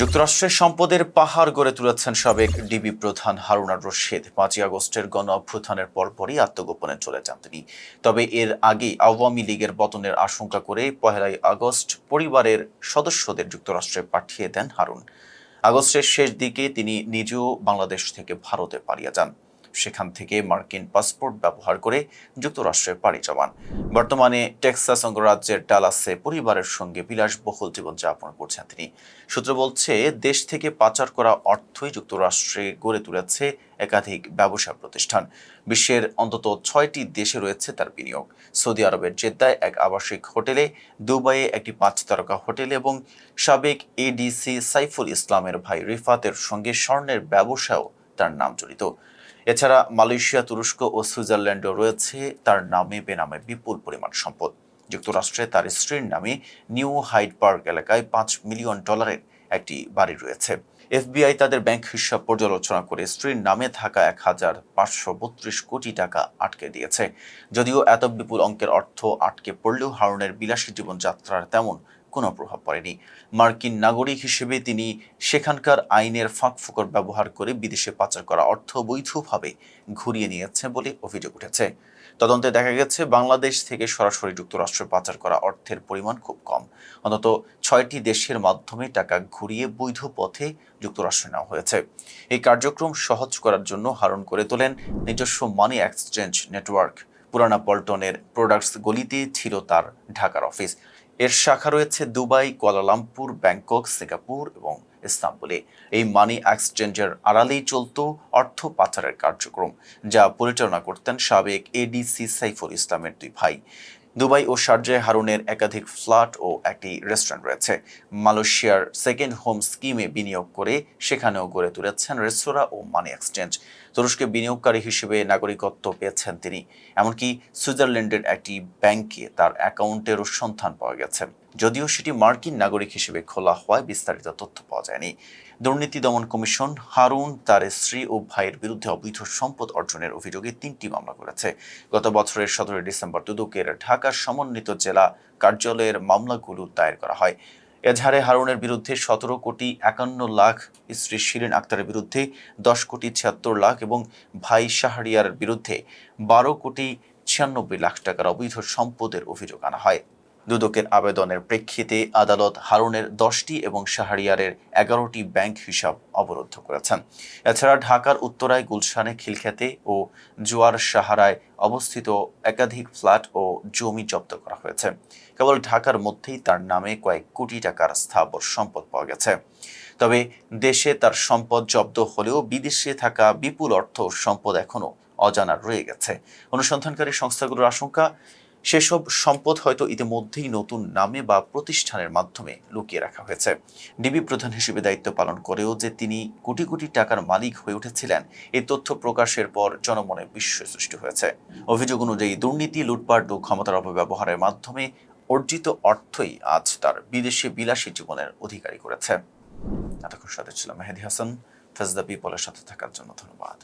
যুক্তরাষ্ট্রের সম্পদের পাহাড় গড়ে তুলেছেন সাবেক ডিবি প্রধান হারুনার রশিদ। পাঁচই আগস্টের গণ অভ্যুত্থানের পরপরই আত্মগোপনে চলে যান তিনি। তবে এর আগে আওয়ামী লীগের পতনের আশঙ্কা করে পহেলাই আগস্ট পরিবারের সদস্যদের যুক্তরাষ্ট্রে পাঠিয়ে দেন হারুন। আগস্টের শেষ দিকে তিনি নিজেও বাংলাদেশ থেকে ভারতে পালিয়ে যান। সেখান থেকে মার্কিন পাসপোর্ট ব্যবহার করে যুক্তরাষ্ট্রে পাড়ি জমান। বর্তমানে টেক্সাস অঙ্গরাজ্যের ডালাসে পরিবারের সঙ্গে বিলাসবহুল জীবনযাপন করছেন তিনি। সূত্র বলছে, দেশ থেকে পাচার করা অর্থই যুক্তরাষ্ট্রে গড়ে তুলেছে একাধিক ব্যবসা প্রতিষ্ঠান। বিশ্বের অন্তত ছয়টি দেশে রয়েছে তার বিনিয়োগ। সৌদি আরবের জেদ্দায় এক আবাসিক হোটেলে, দুবাইয়ে একটি পাঁচ তারকা হোটেল এবং সাবেক এডিসি সাইফুল ইসলামের ভাই রিফাতের সঙ্গে স্বর্ণের ব্যবসাও তার নাম জড়িত। এছাড়া মালয়েশিয়া, তুরস্ক ও সুইজারল্যান্ডও রয়েছে তার নামে বেনামে বিপুল পরিমাণ সম্পদ। যুক্তরাষ্ট্রে তার স্ত্রীর নামে নিউ হাইড পার্ক এলাকায় পাঁচ মিলিয়ন ডলারের একটি বাড়ি রয়েছে। এফবিআই তাদের ব্যাংক হিসাব পর্যালোচনা করে স্ত্রীর নামে থাকা এক হাজার পাঁচশো বত্রিশ কোটি টাকা আটকে দিয়েছে। যদিও এত বিপুল অঙ্কের অর্থ আটকে পড়লেও হারুনের বিলাসী জীবনযাত্রার তেমন কোনো প্রভাব পড়েনি। মার্কিন নাগরিক হিসেবে তিনি সেখানকার আইনের ফাঁক ফোকর ব্যবহার করে বিদেশে পাচার করা অর্থ বৈধভাবে ঘুরিয়ে নিয়েছে বলে অভিযোগ উঠেছে। তদন্তে দেখা গেছে, বাংলাদেশ থেকে সরাসরি যুক্তরাষ্ট্রে পাচার করা অর্থের পরিমাণ খুব কম। অন্তত ছয়টি দেশের মাধ্যমে টাকা ঘুরিয়ে বৈধ পথে যুক্তরাষ্ট্রে নেওয়া হয়েছে। এই কার্যক্রম সহজ করার জন্য হারণ করে তোলেন নিজস্ব মানি এক্সচেঞ্জ নেটওয়ার্ক। পুরানা পল্টনের প্রোডাক্টস গলিতে ছিল তার ঢাকার অফিস। এর শাখা রয়েছে দুবাই, কুয়ালালামপুর, ব্যাংকক, সিঙ্গাপুর এবং ইস্তাম্বুলে। এই মানি এক্সচেঞ্জের আড়ালেই চলত অর্থ পাচারের কার্যক্রম, যা পরিচালনা করতেন সাবেক এডিসি সাইফুল ইসলামের দুই ভাই। দুবাই ও শারজায় হারুনের একাধিক ফ্ল্যাট ও একটি রেস্টুরেন্ট রয়েছে। মালয়েশিয়ার সেকেন্ড হোম স্কিমে বিনিয়োগ করে সেখানেও গড়ে তুলেছেন রেস্তোরাঁ ও মানি এক্সচেঞ্জ তুরস্কে বিনিয়োগকারী হিসেবে নাগরিকত্ব পেয়েছেন তিনি। এমনকি সুইজারল্যান্ডের একটি ব্যাংকে তার অ্যাকাউন্টেরও সন্ধান পাওয়া গেছে। যদিও সেটি মার্কিন নাগরিক হিসেবে খোলা হওয়ায় বিস্তারিত তথ্য পাওয়া যায়নি। দুর্নীতি দমন কমিশন হারুন তার স্ত্রী ও ভাইয়ের বিরুদ্ধে অবৈধ সম্পদ অর্জনের অভিযোগে তিনটি মামলা করেছে। গত বছরের সতেরোই ডিসেম্বর দুদকের ঢাকার সমন্বিত জেলা কার্যালয়ের মামলাগুলো দায়ের করা হয়। এজাহারে হারুনের বিরুদ্ধে সতেরো কোটি একান্ন লাখ স্ত্রী শিরিন আক্তারের বিরুদ্ধে দশ কোটি ছিয়াত্তর লাখ এবং ভাই শাহরিয়ার বিরুদ্ধে বারো কোটি ছিয়ানব্বই লাখ টাকার অবৈধ সম্পদের অভিযোগ আনা হয়। দুদকের আবেদনের প্রেক্ষিতে আদালত হারুনের দশটি এবং শাহরিয়ারের এগারোটি ব্যাংক হিসাব অবরুদ্ধ করেছেন। এছাড়া ঢাকার উত্তরায় গুলশানে খিলখ্যাতে ও জোয়ার সাহারায় অবস্থিত একাধিক ফ্ল্যাট ও জমি জব্দ করা হয়েছে। কেবল ঢাকার মধ্যেই তার নামে কয়েক কোটি টাকার স্থাবর সম্পদ পাওয়া গেছে। তবে দেশে তার সম্পদ জব্দ হলেও বিদেশে থাকা বিপুল অর্থ সম্পদ এখনও অজানা রয়ে গেছে। অনুসন্ধানকারী সংস্থাগুলোর আশঙ্কা সেসব সম্পদ হয়তো ইতিমধ্যেই নতুন নামে বা প্রতিষ্ঠানের মাধ্যমে লুকিয়ে রাখা হয়েছে। ডিবি প্রধান হিসেবে দায়িত্ব পালন করেও যে তিনি কোটি কোটি টাকার মালিক হয়ে উঠেছিলেন এই তথ্য প্রকাশের পর জনমনে বিস্ময় সৃষ্টি হয়েছে। অভিযোগ অনুযায়ী দুর্নীতি, লুটপাট ও ক্ষমতার অপব্যবহারের মাধ্যমে অর্জিত অর্থই আজ তার বিদেশে বিলাসী জীবনের অধিকারী করেছে। এতক্ষণ সাথে ছিল মেহেদি হাসান। ফেজদা পিপলের সাথে থাকার জন্য ধন্যবাদ।